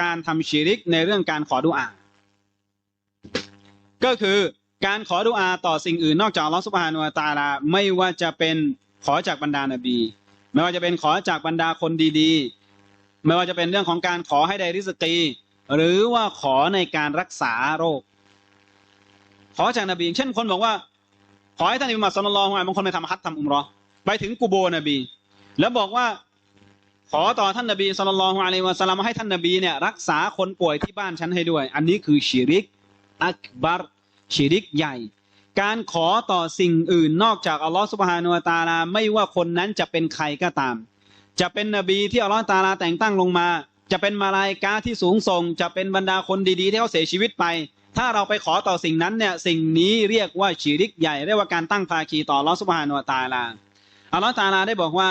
การทำชีริกในเรื่องการขอดุอา ก็คือการขอดุอาต่อสิ่งอื่นนอกจากลอสุบฮานุวตาลาไม่ว่าจะเป็นขอจากบรรดานบี ไม่ว่าจะเป็นขอจากบรรดาคนดีๆ ไม่ว่าจะเป็นเรื่องของการขอให้ได้ริสกี หรือว่าขอในการรักษาโรค ขอจากนบีเช่นคนบอกว่า ขอให้ท่านอิบมามสลลัลลอฮุอะลัยฮิวะซัลลัมบางคนไปทำฮัจญ์ทำอุมรอไปถึงกูโบนบี แล้วบอกว่า ขอต่อท่านนบีสุลต่านละฮ์อะลัยวะสัลลัมให้ท่านนบีเนี่ยรักษาคนป่วยที่บ้านฉันให้ด้วย อันนี้คือชิริกอักบัรชิริกใหญ่ การขอต่อสิ่งอื่นนอกจากอัลลอฮ์สุบฮานุวะตาลาไม่ว่าคนนั้นจะเป็นใครก็ตาม จะเป็นนบีที่อัลลอฮ์ตาลาแต่งตั้งลงมา จะเป็นมาลายกาที่สูงส่ง จะเป็นบรรดาคนดีๆ ที่เขาเสียชีวิตไป ถ้าเราไปขอต่อสิ่งนั้นเนี่ยสิ่งนี้เรียกว่าชิริกใหญ่เรียกว่าการตั้งภาคีต่ออัลลอฮ์สุบฮานุตาลาอัลลอฮ์ตาลาได้บอกว่า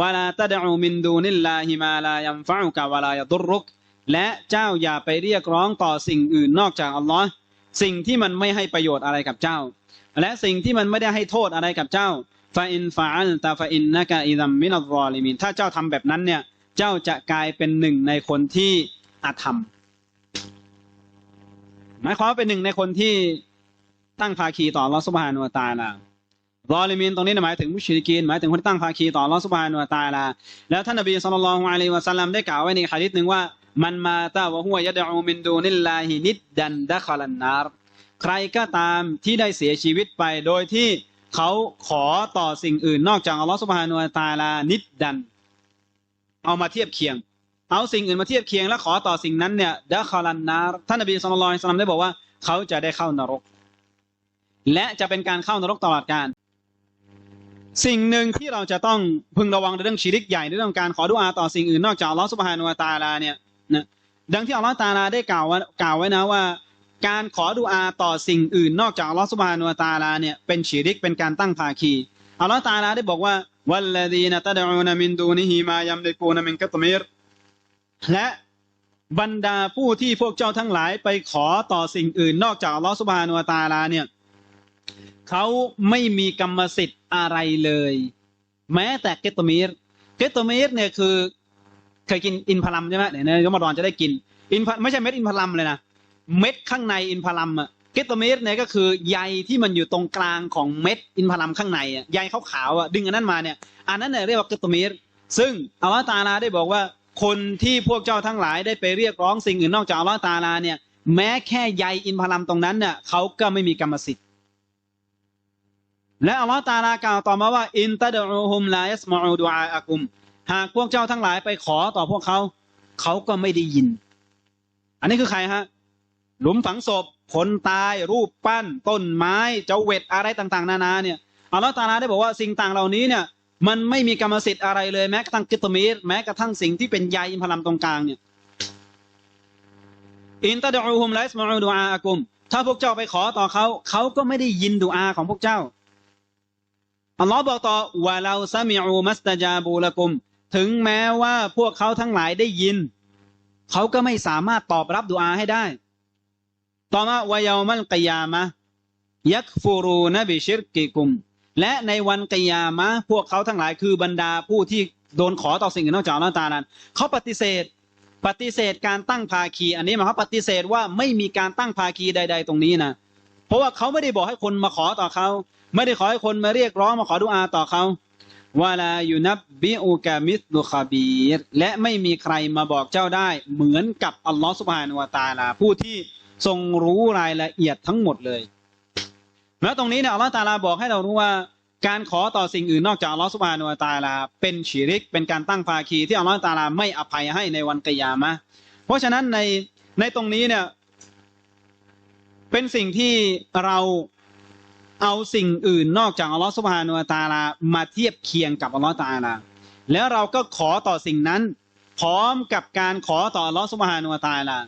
วะลาตะดอูมินดูนิลลาฮิมาลายัมฟะอุกะวะลายะดุรุก และเจ้าอย่าไปเรียกร้องต่อสิ่งอื่นนอกจากอัลลอฮ์สิ่งที่มันไม่ให้ประโยชน์อะไรกับเจ้า และสิ่งที่มันไม่ได้ให้โทษอะไรกับเจ้าฟาอินฟาอัลตาฟาอินนะกะอิดัมมินัลรอลิมินถ้าเจ้าทำแบบนั้นเนี่ยเจ้าจะกลายเป็นหนึ่งในคนที่อาธรรม หมายความว่าเป็นหนึ่งในคนที่ตั้งภาคีต่ออัลลอฮ์ซุบฮานุตาลา รอลิมินตรงนี้หมายถึงมุชริกีนหมายถึงคนที่ตั้งภาคีต่ออัลลอสุบฮานุวตาลาแล้วท่านนบีสุลต่านละฮ์อะลัยฮิวะสัลลัมได้กล่าวไว้ในฮะดิษหนึ่งว่ามันมาตาวะฮุวยัดอูมินดูนิลลาฮินิดดันดะคอลันนารใครก็ตามที่ได้เสียชีวิตไปโดยที่เขาขอต่อสิ่งอื่นนอกจากอัลลอฮฺสุบฮานุตาลานิดดัน เอามาเทียบเคียง เอาสิ่งอื่นมาเทียบเคียง แล้วขอต่อสิ่งนั้นเนี่ยดะคอลันนารท่านนบีสุลต่านละฮ์อะลัยฮิลัมได้บอกว่าเขาจะได้เข้านรก และจะเป็นการเข้านรกตลอดกาล สิ่งหนึ่งที่เราจะต้องพึงระวังในเรื่องชีริกใหญ่ในเรื่องการขอดุอาต่อสิ่งอื่นนอกจากอัลลอฮฺสุบฮานุวะตาลาเนี่ยนะดังที่อัลลอฮฺตาลาได้กล่าวว่ากล่าวไว้นะว่า การขอดุอาต่อสิ่งอื่น นอกจากอัลลอฮฺสุบฮานุวะตาลาเนี่ยเป็นชีริกเป็นการตั้งภาคีอัลลอฮฺตาลาได้บอกว่าวัลลดีนตะดูนมินดูนิฮิมายัมลิกูนมินกัตมิรและบรรดาผู้ที่พวกเจ้าทั้งหลายไปขอต่อสิ่งอื่น นอกจากอัลลอฮฺสุบฮานุวะตาลาเนี่ยเขาไม่มีกรรมสิทธิ์ อะไรเลย แม้แต่เกตโตมีรเกตโตมีรเนี่ยคือ เคยกินอินพารัมใช่ไหมเดี๋ยวในรอมฎอนจะได้กิน อินไม่ใช่เม็ดอินพารัมเลยนะเม็ดข้างในอินพารัมอะเกตโตมีรเนี่ยก็คือใยที่มันอยู่ตรงกลางของเม็ดอินพารัมข้างในอะใยขาวๆอะดึงอันนั้นมาเนี่ยอันนั้นเนี่ยเรียกว่าเกตโตมีรซึ่งอัลลอฮฺตาลาได้บอกว่าคนที่พวกเจ้าทั้งหลายได้ไปเรียกร้องสิ่งอื่นนอกจากอัลลอฮฺตาลาเนี่ยแม้แค่ใยอินพารัมตรงนั้นเนี่ยเขาก็ไม่มีกรรมสิทธิ์ และอัลลอฮฺตาลากล่าวต่อมาว่า อินตะดูฮุมลายัสมาอูดูอาอะกุม หากพวกเจ้าทั้งหลายไปขอต่อพวกเขา เขาก็ไม่ได้ยิน อันนี้คือใครฮะ หลุมฝังศพคนตาย รูปปั้น ต้นไม้ เจ้าเวทอะไรต่างๆ นานาเนี่ยอัลลอฮฺตาลาได้บอกว่าสิ่งต่างเหล่านี้เนี่ยมันไม่มีกรรมสิทธิ์อะไรเลยแม้กระทั่งกิตมีรแม้กระทั่งสิ่งที่เป็นใยอินพลัมตรงกลางเนี่ยอินตะดูฮุมลายัสมาอูดูอาอะกุม ถ้าพวกเจ้าไปขอต่อเขา เขาก็ไม่ได้ยินดูอาของพวกเจ้า อัลลอฮ์บอกต่อว่าเราซามิอูมัสตาจาบูละกุม ถึงแม้ว่าพวกเขาทั้งหลายได้ยิน เขาก็ไม่สามารถตอบรับดุอาให้ได้ ต่อมาวายามัลกิยามะยักฟูรูนบิชิรกิกุม และในวันกิยามะพวกเขาทั้งหลายคือบรรดาผู้ที่โดนขอต่อสิ่งอื่นนอกจากอัลลอฮ์ตานั้นเขาปฏิเสธปฏิเสธการตั้งภาคี อันนี้หมายความปฏิเสธว่าไม่มีการตั้งภาคีใด ๆ ตรงนี้นะ ราะว่าเขาไม่ได้บอกให้คนมาขอต่อเขา ไม่ได้ขอให้คนมาเรียกร้องมาขอดุอาต่อเขาวาลาอยู่นับบิอูกามิสลุคาบีรและไม่มีใครมาบอกเจ้าได้ เหมือนกับอัลลอฮฺสุบฮานุวะตาลา ผู้ที่ทรงรู้รายละเอียดทั้งหมดเลย แล้วตรงนี้เนี่ยอัลลอฮฺตาลาบอกให้เรารู้ว่า การขอต่อสิ่งอื่นนอกจากอัลลอฮฺสุบฮานุวะตาลา เป็นชีริกเป็นการตั้งภาคีที่อัลลอฮฺตาลาไม่อภัยให้ในวันกิยามะเพราะฉะนั้นในในตรงนี้เนี่ย เป็นสิ่งที่เราเอาสิ่งอื่นนอกจากอัลลอฮฺสุบฮานุตาลามาเทียบเคียงกับอัลลอฮฺตาลาแล้วเราก็ขอต่อสิ่งนั้น พร้อมกับการขอต่ออัลลอฮฺสุบฮานุตาลา